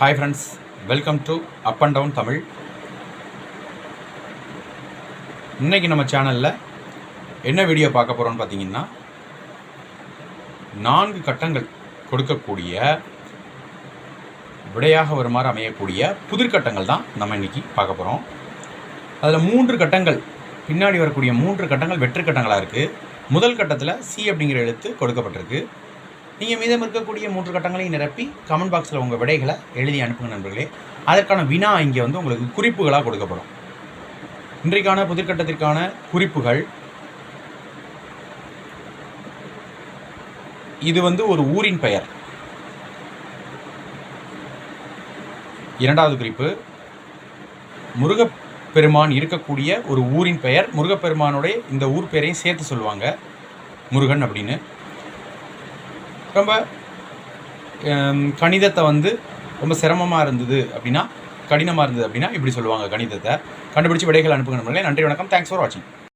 Hi friends welcome to up and down Tamil இன்றைக்கி நம்ம சேனலில் என்ன வீடியோ பார்க்க போகிறோம்னு பார்த்தீங்கன்னா நான்கு கட்டங்கள் கொடுக்கக்கூடிய விடையாக வருமாறு அமையக்கூடிய புதிர்கட்டங்கள் தான் நம்ம இன்றைக்கி பார்க்க போகிறோம் அதில் மூன்று கட்டங்கள் பின்னாடி வரக்கூடிய மூன்று கட்டங்கள் வெற்று கட்டங்களாக இருக்குது முதல் கட்டத்தில் சி அப்படிங்கிற எழுத்து கொடுக்கப்பட்டிருக்கு. நீங்கள் மீதம் இருக்கக்கூடிய மூன்று கட்டங்களையும் நிரப்பி கமெண்ட் பாக்ஸில் உங்கள் விடைகளை எழுதி அனுப்புங்க நண்பர்களே. அதற்கான வினா இங்கே வந்து உங்களுக்கு குறிப்புகளாக கொடுக்கப்படும் இன்றைக்கான புதிர்கட்டத்திற்கான குறிப்புகள். இது வந்து ஒரு ஊரின் பெயர். இரண்டாவது குறிப்பு. முருகப்பெருமான் இருக்கக்கூடிய ஒரு ஊரின் பெயர். முருகப்பெருமானுடைய இந்த ஊர் பெயரையும் சேர்த்து சொல்லுவாங்க. முருகன் அப்படின்னு. ரொம்ப கணிதத்தை வந்து ரொம்ப சிரமமாக இருந்தது அப்படின்னா கடினமாக இருந்தது அப்படின்னா இப்படி சொல்லுவாங்க கணிதத்தை. கண்டுபிடிச்சி விடைகள் அனுப்புங்க நம்மளே. நன்றி வணக்கம். தேங்க்ஸ் ஃபார் வாட்சிங்